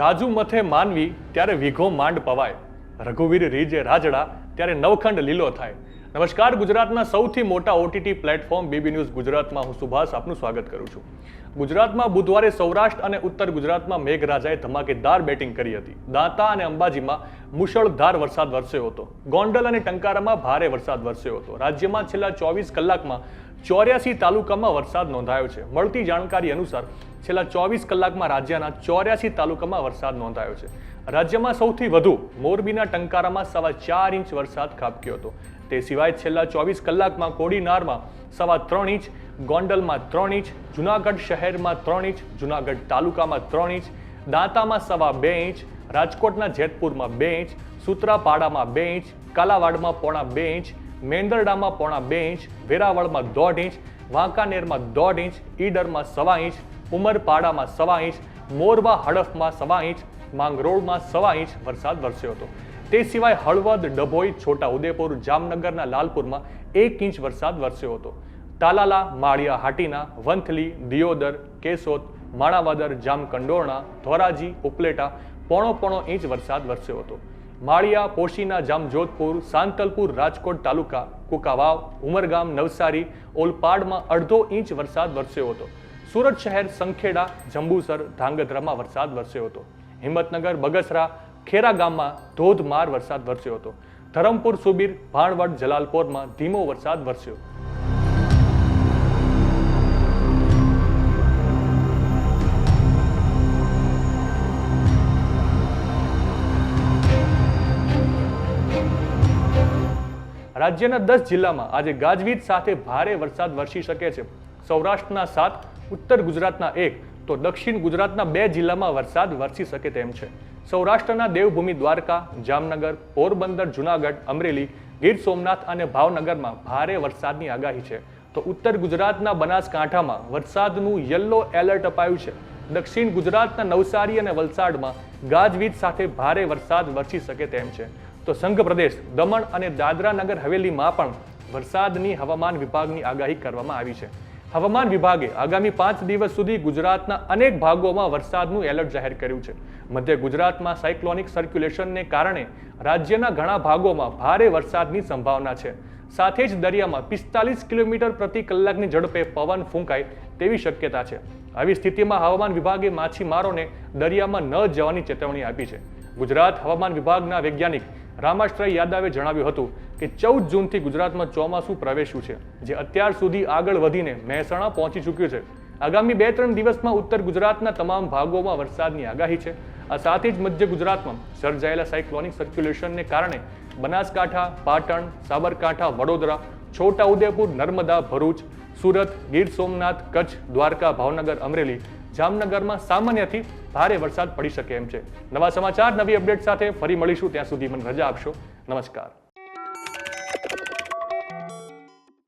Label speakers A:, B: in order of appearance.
A: જાજુ મથે માનવી ત્યારે વિઘો માંડ પવાય. રઘુવીર રીજે રાજડા ત્યારે નવખંડ લીલો થાય. નમસ્કાર, ગુજરાતના સૌથી મોટા ઓટીટી પ્લેટફોર્મ બીબી ન્યૂઝ ગુજરાતમાં હું સુભાષ આપનું સ્વાગત કરું છું. ગુજરાતમાં બુધવારે સૌરાષ્ટ્ર અને ઉત્તર ગુજરાતમાં મેઘરાજાએ ધમાકેદાર બેટિંગ કરી હતી. દાંતા અને અંબાજીમાં મુશળધાર વરસાદ વરસ્યો હતો. ગોંડલ અને ટંકારામાં ભારે વરસાદ વરસ્યો હતો. રાજ્યમાં છેલ્લા ચોવીસ કલાકમાં ચોર્યાસી તાલુકામાં વરસાદ નોંધાયો છે. મળતી જાણકારી અનુસાર છેલ્લા ચોવીસ કલાકમાં રાજ્યના ચોર્યાસી તાલુકામાં વરસાદ નોંધાયો છે. રાજ્યમાં સૌથી વધુ મોરબીના ટંકારામાં સવા ચાર ઇંચ વરસાદ ખાબક્યો હતો. તે સિવાય છેલ્લા ચોવીસ કલાકમાં કોડીનારમાં સવા ત્રણ ઇંચ, ગોંડલમાં ત્રણ ઇંચ, જુનાગઢ શહેરમાં ત્રણ ઇંચ, જુનાગઢ તાલુકામાં ત્રણ ઇંચ, દાંતામાં સવા બે ઇંચ, રાજકોટના જેતપુરમાં બે ઇંચ, સુત્રાપાડામાં બે ઇંચ, કાલાવાડમાં પોણા બે ઇંચ, મેંદરડામાં પોણા બે ઇંચ, વેરાવળમાં દોઢ ઇંચ વાંકાનેરમાં દોઢ ઇંચ, ઈડરમાં સવા ઇંચ, ઉમરપાડામાં સવા ઇંચ મોરવા હડફમાં સવા ઇંચ, માંગરોળમાં સવા ઇંચ વરસાદ વરસ્યો હતો. તે સિવાય હળવદ, ડભોઈ, છોટા ઉદેપુર, જામનગરના લાલપુરમાં એક ઇંચ વરસાદ વરસ્યો હતો. તાલાલા, માળિયા હાટીના, વંથલી, દિયોદર, કેશોદ, માણાવદર, જામકંડોરણા, ધોરાજી, ઉપલેટા પોણો પોણો ઇંચ વરસાદ વરસ્યો હતો. માળિયા, પોશીના, જામજોધપુર, સાંતલપુર, રાજકોટ તાલુકા, કુકાવાવ, ઉમરગામ, નવસારી, ઓલપાડમાં અડધો ઇંચ વરસાદ વરસ્યો હતો. સુરત શહેર સંખેડા, જંબુસર, ધાંગધ્રામાં વરસાદ વરસ્યો હતો. હિંમતનગર, બગસરા, ખેરા ગામમાં ધોધમાર વરસાદ વરસ્યો હતો. ધરમપુર, સુબીર, ભાણવડ, જલાલપોરમાં ધીમો વરસાદ વરસ્યો. રાજ્યના દસ જિલ્લામાં આજે ગાજવીજ સાથે ભારે વરસાદ વરસી શકે છે. સૌરાષ્ટ્રના સાત, ઉત્તર ગુજરાતના એક, તો દક્ષિણ ગુજરાતના બે જિલ્લામાં વરસાદ વરસી શકે તેમ છે. સૌરાષ્ટ્રના દેવભૂમિ દ્વારકા, જામનગર, પોરબંદર, જુનાગઢ, અમરેલી, ગીર સોમનાથ અને ભાવનગરમાં ભારે વરસાદની આગાહી છે. તો ઉત્તર ગુજરાતના બનાસકાંઠામાં વરસાદનું યલો એલર્ટ અપાયું છે. દક્ષિણ ગુજરાતના નવસારી અને વલસાડમાં ગાજવીજ સાથે ભારે વરસાદ વરસી શકે તેમ છે. તો સંઘ પ્રદેશ દમણ અને દાદરા નગર હવેલીમાં પણ વરસાદની હવામાન વિભાગની આગાહી કરવામાં આવી છે. હવામાન વિભાગે આગામી પાંચ દિવસ સુધી ગુજરાતના અનેક ભાગોમાં વરસાદનું એલર્ટ જાહેર કર્યું છે. મધ્ય ગુજરાતમાં સાયક્લોનિક સર્ક્યુલેશનને કારણે રાજ્યના ઘણા ભાગોમાં ભારે વરસાદની સંભાવના છે. સાથે જ દરિયામાં પિસ્તાલીસ કિલોમીટર પ્રતિ કલાકની ઝડપે પવન ફૂંકાય તેવી શક્યતા છે. આવી સ્થિતિમાં હવામાન વિભાગે માછીમારોને દરિયામાં ન જવાની ચેતવણી આપી છે. ગુજરાત હવામાન વિભાગના વૈજ્ઞાનિક રામાશ્રય યાદવે જણાવ્યું હતું કે ચૌદ જૂનથી ગુજરાતમાં ચોમાસું પ્રવેશ્યું છે, જે અત્યાર સુધી આગળ વધીને મહેસાણા પહોંચી ચૂક્યું છે. આગામી બે ત્રણ દિવસમાં ઉત્તર ગુજરાતના તમામ ભાગોમાં વરસાદની આગાહી છે. આ સાથે જ મધ્ય ગુજરાતમાં સર્જાયેલા સાયક્લોનિક સર્ક્યુલેશનને કારણે બનાસકાંઠા, પાટણ, સાબરકાંઠા, વડોદરા છોટાઉદેપુર નર્મદા, ભરૂચ, સુરત, ગીર સોમનાથ, કચ્છ, દ્વારકા, ભાવનગર, અમરેલી જામનગરમાં સામાન્યથી ભારે વરસાદ પડી શકે એમ છે. નવા સમાચાર, નવી અપડેટ સાથે ફરી મળીશું. ત્યાં સુધી મને રજા આપશો. નમસ્કાર.